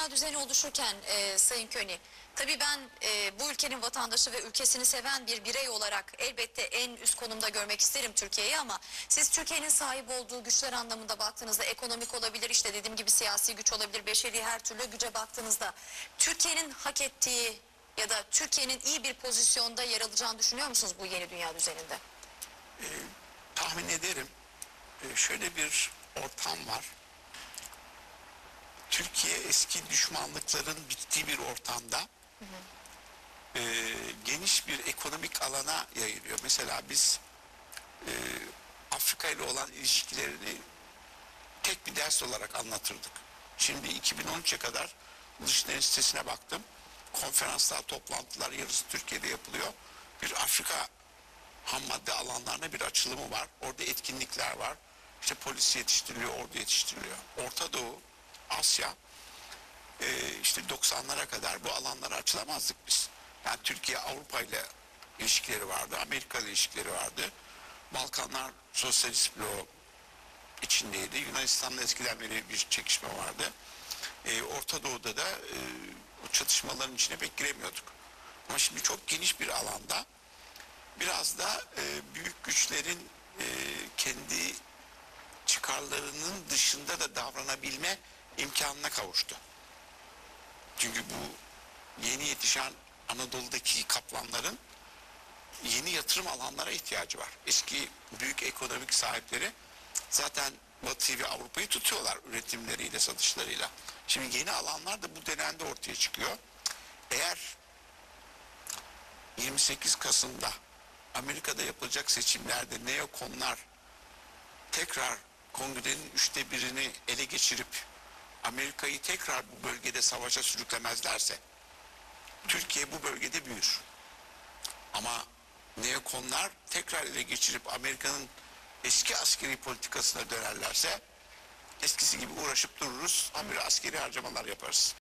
dünya düzeni oluşurken e, Sayın Köni, tabii ben e, bu ülkenin vatandaşı ve ülkesini seven bir birey olarak elbette en üst konumda görmek isterim Türkiye'yi ama siz Türkiye'nin sahip olduğu güçler anlamında baktığınızda ekonomik olabilir, işte dediğim gibi siyasi güç olabilir, beşeri her türlü güce baktığınızda Türkiye'nin hak ettiği ya da Türkiye'nin iyi bir pozisyonda yer alacağını düşünüyor musunuz bu yeni dünya düzeninde? tahmin ederim e, şöyle bir ortam var. Türkiye eski düşmanlıkların bittiği bir ortamda e, geniş bir ekonomik alana yayılıyor. Mesela biz e, Afrika ile olan ilişkilerini tek bir ders olarak anlatırdık. Şimdi 2013'e kadar Dışişleri sitesine baktım. Konferanslar, toplantılar yarısı Türkiye'de yapılıyor. Bir Afrika ham madde alanlarına bir açılımı var. Orada etkinlikler var. İşte polis yetiştiriliyor, ordu yetiştiriliyor. Orta Doğu, Asya, e, işte 90'lara kadar bu alanlara açılamazdık biz. Yani Türkiye Avrupa ile ilişkileri vardı, Amerika ile ilişkileri vardı. Balkanlar sosyalist bloğu içindeydi. Yunanistan'la eskiden beri bir çekişme vardı. E, Orta Doğu'da da e, o çatışmaların içine pek giremiyorduk. Ama şimdi çok geniş bir alanda biraz da e, büyük güçlerin e, kendi çıkarlarının dışında da davranabilme imkanına kavuştu. Çünkü bu yeni yetişen Anadolu'daki kaplanların yeni yatırım alanlara ihtiyacı var. Eski büyük ekonomik sahipleri zaten Batı'yı ve Avrupa'yı tutuyorlar üretimleriyle, satışlarıyla. Şimdi yeni alanlar da bu dönemde ortaya çıkıyor. Eğer 28 Kasım'da Amerika'da yapılacak seçimlerde neokonlar tekrar kongrenin üçte birini ele geçirip Amerika'yı tekrar bu bölgede savaşa sürüklemezlerse Türkiye bu bölgede büyür. Ama neokonlar tekrar ele geçirip Amerika'nın eski askeri politikasına dönerlerse eskisi gibi uğraşıp dururuz. Habire askeri harcamalar yaparız.